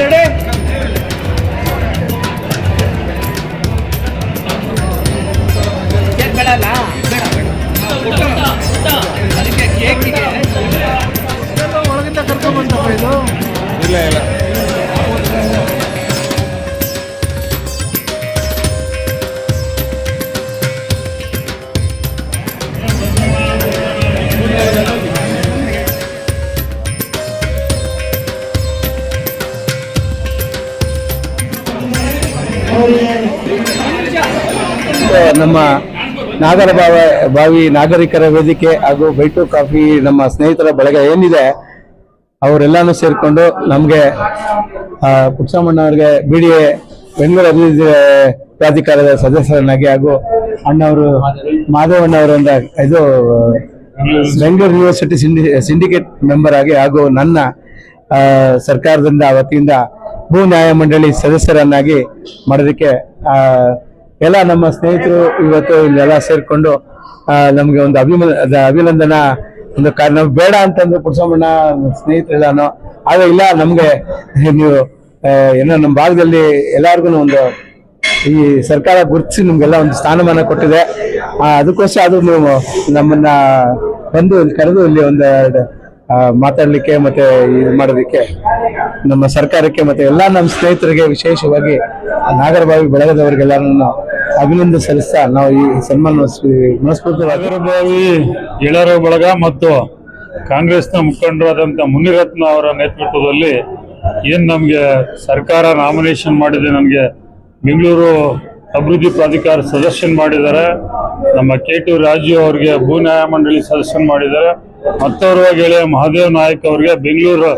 Ready? ನಮ್ಮ ನಾಗರ ಭಾವ ಬಾವಿ ನಾಗರಿಕರ ವೇದಿಕೆ ಹಾಗೂ ಬೈಟು ಕಾಫಿ ನಮ್ಮ ಸ್ನೇಹಿತರ ಬಳಗ ಏನಿದೆ, ಅವರೆಲ್ಲಾನು ಸೇರಿಕೊಂಡು ನಮಗೆ ಪುಟ್ಟಸಮ್ಮಣ್ಣ ಅವರಿಗೆ ಬಿ ಡಿ ಎ ಬೆಂಗಳೂರು ಅಭಿವೃದ್ಧಿ ಪ್ರಾಧಿಕಾರದ ಸದಸ್ಯರನ್ನಾಗಿ ಹಾಗೂ ಅಣ್ಣವರು ಮಾಧವಣ್ಣ ಅವರಿಂದ ಇದು, ಬೆಂಗಳೂರು ಯೂನಿವರ್ಸಿಟಿ ಸಿಂಡಿ, ಸಿಂಡಿಕೇಟ್ ಮೆಂಬರ್ ಆಗಿ ಹಾಗೂ ನನ್ನ ಸರ್ಕಾರದಿಂದ, ವತಿಯಿಂದ ಭೂ ನ್ಯಾಯ ಮಂಡಳಿ ಸದಸ್ಯರನ್ನಾಗಿ ಮಾಡೋದಕ್ಕೆ ಎಲ್ಲ ನಮ್ಮ ಸ್ನೇಹಿತರು ಇವತ್ತು ಇಲ್ಲೆಲ್ಲ ಸೇರ್ಕೊಂಡು ನಮಗೆ ಒಂದು ಅಭಿಮ ಅಭಿನಂದನ, ಒಂದು ನಾವು ಬೇಡ ಅಂತಂದ್ರೆ ಪುಡ್ಸಮ್ಮಣ್ಣ ಸ್ನೇಹಿತರೆಲ್ಲಾನು. ಆದ್ರೆ ಇಲ್ಲ, ನಮ್ಗೆ ನೀವು ಏನೋ ನಮ್ಮ ಭಾಗದಲ್ಲಿ ಎಲ್ಲಾರ್ಗು ಒಂದು, ಈ ಸರ್ಕಾರ ಗುರುತಿಸಿ ನಿಮ್ಗೆಲ್ಲ ಒಂದು ಸ್ಥಾನಮಾನ ಕೊಟ್ಟಿದೆ. ಅದಕ್ಕೋಸ್ಕರ ಅದು ನೀವು ನಮ್ಮನ್ನ ಬಂದು ಇಲ್ಲಿ ಕರೆದು ಇಲ್ಲಿ ಒಂದು ಮಾತಾಡಲಿಕ್ಕೆ ಮಾತಾಡ್ಲಿಕ್ಕೆ ಮತ್ತೆ ಇದು ಮಾಡೋದಕ್ಕೆ, ನಮ್ಮ ಸರ್ಕಾರಕ್ಕೆ ಮತ್ತೆ ಎಲ್ಲ ನಮ್ಮ ಸ್ನೇಹಿತರಿಗೆ ವಿಶೇಷವಾಗಿ ನಾಗರಬಾವಿ ಬಳಗದವರಿಗೆಲ್ಲರನ್ನು ಅಭಿನಂದನೆ ಸಲ್ಲಿಸ್ತಾ ನಾವು ಈ ಸನ್ಮಾನ ಮನಸ್ಫೂರ್ತಿ ಎಳರ ಬಳಗ ಮತ್ತು ಕಾಂಗ್ರೆಸ್ನ ಮುಖಂಡರಾದಂಥ ಮುನಿರತ್ನ ಅವರ ನೇತೃತ್ವದಲ್ಲಿ ಏನು ನಮಗೆ ಸರ್ಕಾರ ನಾಮಿನೇಷನ್ ಮಾಡಿದೆ ನನಗೆ ಬೆಂಗಳೂರು ಅಭಿವೃದ್ಧಿ ಪ್ರಾಧಿಕಾರ ಸದಸ್ಯನ್ ಮಾಡಿದ್ದಾರೆ. ನಮ್ಮ ಕೆ ಟು ರಾಜು ಅವರಿಗೆ ಭೂ ನ್ಯಾಯ ಮಂಡಳಿ ಸದಸ್ಯನ್ ಮಾಡಿದ್ದಾರೆ. ಮತ್ತೋರ್ವ ಗೆಳೆಯ ಮಹಾದೇವ್ ನಾಯಕ್ ಅವರಿಗೆ ಬೆಂಗಳೂರು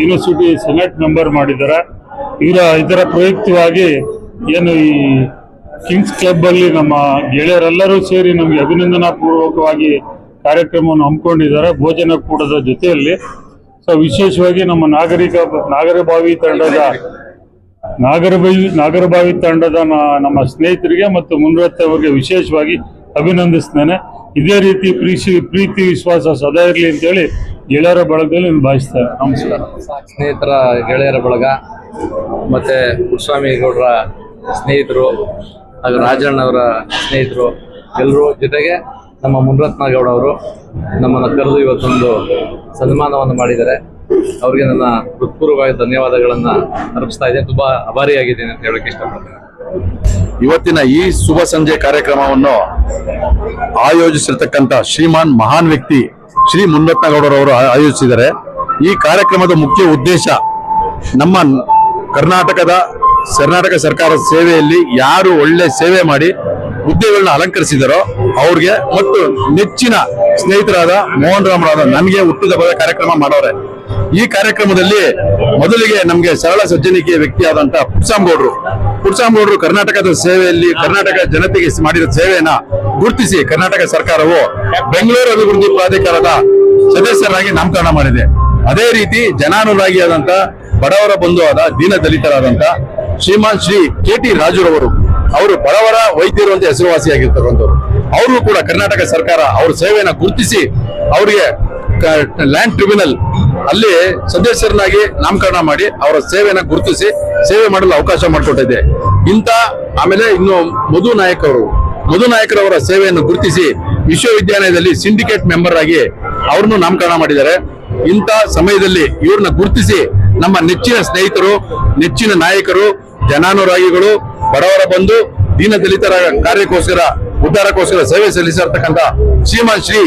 ಯೂನಿವರ್ಸಿಟಿ ಸೆನೆಟ್ ಮೆಂಬರ್ ಮಾಡಿದ್ದಾರೆ. ಇವರ ಇದರ ಪ್ರಯುಕ್ತವಾಗಿ ಏನು ಈ ಕಿಂಗ್ಸ್ ಕ್ಲಬ್ ಅಲ್ಲಿ ನಮ್ಮ ಗೆಳೆಯರೆಲ್ಲರೂ ಸೇರಿ ನಮಗೆ ಅಭಿನಂದನಾ ಪೂರ್ವಕವಾಗಿ ಕಾರ್ಯಕ್ರಮವನ್ನು ಹಮ್ಮಿಕೊಂಡಿದ್ದಾರೆ ಭೋಜನ ಕೂಡದ ಜೊತೆಯಲ್ಲಿ. ಸೊ ವಿಶೇಷವಾಗಿ ನಮ್ಮ ನಾಗರಿಕ ನಾಗರಬಾವಿ ತಂಡದ ನಾಗರಬಾವಿ ನಾಗರಬಾವಿ ತಂಡದ ನಮ್ಮ ಸ್ನೇಹಿತರಿಗೆ ಮತ್ತು ಮುನ್ರತ್ನ ಅವರಿಗೆ ವಿಶೇಷವಾಗಿ ಅಭಿನಂದಿಸ್ತೇನೆ. ಇದೇ ರೀತಿ ಪ್ರೀತಿ ಪ್ರೀತಿ ವಿಶ್ವಾಸ ಸದಾ ಇರಲಿ ಅಂತೇಳಿ ಗೆಳೆಯರ ಬಳಗದಲ್ಲಿ ಭಾವಿಸ್ತೇನೆ. ನಮಸ್ಕಾರ. ಸ್ನೇಹಿತರ ಗೆಳೆಯರ ಬಳಗ, ಮತ್ತೆ ಪುಟ್ಟಸ್ವಾಮಿ ಗೌಡರ ಸ್ನೇಹಿತರು ಹಾಗೂ ರಾಜಣ್ಣವರ ಸ್ನೇಹಿತರು ಎಲ್ಲರೂ ಜೊತೆಗೆ ನಮ್ಮ ಮುನ್ರತ್ನ ಗೌಡ ಅವರು ನಮ್ಮನ್ನು ಕರೆದು ಇವತ್ತೊಂದು ಸನ್ಮಾನವನ್ನು ಮಾಡಿದ್ದಾರೆ. ಅವರಿಗೆ ನನ್ನ ಹೃತ್ಪೂರ್ವವಾಗಿ ಧನ್ಯವಾದಗಳನ್ನು ಅರ್ಪಿಸ್ತಾ ಇದ್ದೇನೆ. ತುಂಬಾ ಅಭಾರಿಯಾಗಿದ್ದೇನೆ ಅಂತ ಹೇಳೋಕೆ ಇಷ್ಟಪಡ್ತೇನೆ. ಇವತ್ತಿನ ಈ ಶುಭ ಸಂಜೆ ಕಾರ್ಯಕ್ರಮವನ್ನು ಆಯೋಜಿಸಿರ್ತಕ್ಕಂಥ ಶ್ರೀಮಾನ್ ಮಹಾನ್ ವ್ಯಕ್ತಿ ಶ್ರೀ ಮುನ್ನತ್ನಗೌಡರವರು ಆಯೋಜಿಸಿದ್ದಾರೆ. ಈ ಕಾರ್ಯಕ್ರಮದ ಮುಖ್ಯ ಉದ್ದೇಶ ನಮ್ಮ ಕರ್ನಾಟಕದ ಕರ್ನಾಟಕ ಸರ್ಕಾರದ ಸೇವೆಯಲ್ಲಿ ಯಾರು ಒಳ್ಳೆ ಸೇವೆ ಮಾಡಿ ಹುದ್ದೆಗಳನ್ನ ಅಲಂಕರಿಸಿದರೋ ಅವ್ರಿಗೆ ಮತ್ತು ನೆಚ್ಚಿನ ಸ್ನೇಹಿತರಾದ ಮೋಹನ್ ರಾಮರಾದ ನನಗೆ ಹುಟ್ಟಿದಬ್ಬದ ಕಾರ್ಯಕ್ರಮ ಮಾಡೋರೆ. ಈ ಕಾರ್ಯಕ್ರಮದಲ್ಲಿ ಮೊದಲಿಗೆ ನಮಗೆ ಸರಳ ಸಜ್ಜನಿಕೆಯ ವ್ಯಕ್ತಿಯಾದಂತ ಪುಟ್ಸಾಂಬೌಡ್ರು ಪುಟ್ಸಾಂಬೌಡ್ರು ಕರ್ನಾಟಕದ ಸೇವೆಯಲ್ಲಿ ಕರ್ನಾಟಕ ಜನತೆಗೆ ಮಾಡಿದ ಸೇವೆಯನ್ನ ಗುರುತಿಸಿ ಕರ್ನಾಟಕ ಸರ್ಕಾರವು ಬೆಂಗಳೂರು ಅಭಿವೃದ್ಧಿ ಪ್ರಾಧಿಕಾರದ ಸದಸ್ಯರಾಗಿ ನಾಮಕರಣ ಮಾಡಿದೆ. ಅದೇ ರೀತಿ ಜನಾನುರಾಗಿಯಾದಂತ ಬಡವರ ಬಂಧುವಾದ ದೀನ ದಲಿತರಾದಂತ ಶ್ರೀಮಾನ್ ಶ್ರೀ ಕೆ ಟಿ ರಾಜುರವರು ಅವರು ಬಡವರ ವೈದ್ಯರು ಅಂತ ಹೆಸರುವಾಸಿಯಾಗಿರ್ತಕ್ಕಂಥವ್ರು. ಅವರು ಕೂಡ ಕರ್ನಾಟಕ ಸರ್ಕಾರ ಅವ್ರ ಸೇವೆಯನ್ನು ಗುರುತಿಸಿ ಅವರಿಗೆ ಲ್ಯಾಂಡ್ ಟ್ರಿಬ್ಯುನಲ್ ಅಲ್ಲಿ ಸದಸ್ಯರನ್ನಾಗಿ ನಾಮಕರಣ ಮಾಡಿ ಅವರ ಸೇವೆಯನ್ನು ಗುರುತಿಸಿ ಸೇವೆ ಮಾಡಲು ಅವಕಾಶ ಮಾಡಿಕೊಟ್ಟಿದೆ. ಇಂಥ ಆಮೇಲೆ ಇನ್ನು ಮಧು ನಾಯಕ್ ಅವರು ಮಧು ನಾಯಕರವರ ಸೇವೆಯನ್ನು ಗುರುತಿಸಿ ವಿಶ್ವವಿದ್ಯಾಲಯದಲ್ಲಿ ಸಿಂಡಿಕೇಟ್ ಮೆಂಬರ್ ಆಗಿ ಅವ್ರನ್ನು ನಾಮಕರಣ ಮಾಡಿದ್ದಾರೆ. ಇಂಥ ಸಮಯದಲ್ಲಿ ಇವ್ರನ್ನ ಗುರುತಿಸಿ ನಮ್ಮ ನೆಚ್ಚಿನ ಸ್ನೇಹಿತರು, ನೆಚ್ಚಿನ ನಾಯಕರು ಜನಾನುರಾಗಿಗಳು ಬಡವರ ಬಂದು ದೀನ ದಲಿತರ ಕಾರ್ಯಕ್ಕೋಸ್ಕರ ಉದ್ದಾರಕ್ಕೋಸ್ಕರ ಸೇವೆ ಸಲ್ಲಿಸಿರ್ತಕ್ಕಂಥ ಶ್ರೀಮಾನ್ ಶ್ರೀ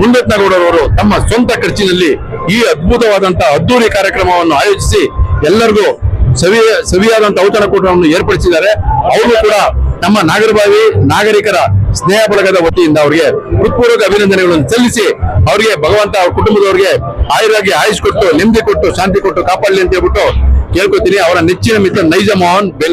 ಮುಂದತ್ನಗೌಡರವರು ತಮ್ಮ ಸ್ವಂತ ಖರ್ಚಿನಲ್ಲಿ ಈ ಅದ್ಭುತವಾದಂತಹ ಅದ್ದೂರಿ ಕಾರ್ಯಕ್ರಮವನ್ನು ಆಯೋಜಿಸಿ ಎಲ್ಲರಿಗೂ ಸವಿ ಸವಿಯಾದಂತಹ ಔತಣಕೂಟವನ್ನು ಏರ್ಪಡಿಸಿದ್ದಾರೆ. ಅವರು ಕೂಡ ನಮ್ಮ ನಾಗರಬಾವಿ ನಾಗರಿಕರ ಸ್ನೇಹ ಬಳಗದ ವತಿಯಿಂದ ಅವರಿಗೆ ಹೃತ್ಪೂರ್ವಕ ಅಭಿನಂದನೆಗಳನ್ನು ಸಲ್ಲಿಸಿ ಅವರಿಗೆ ಭಗವಂತ ಅವ್ರ ಕುಟುಂಬದವರಿಗೆ ಆಯುರಾಗಿ ಆಯುಷ್ ಕೊಟ್ಟು, ನೆಮ್ಮದಿ ಕೊಟ್ಟು, ಶಾಂತಿ ಕೊಟ್ಟು ಕಾಪಾಡಲಿ ಅಂತ ಹೇಳ್ಬಿಟ್ಟು ಕೇಳ್ಕೊತೀನಿ ಅವರ ನೆಚ್ಚಿನ ಮಿತ್ರ ನೈಜ ಮೋಹನ್ ಬೆಂಗಳೂರು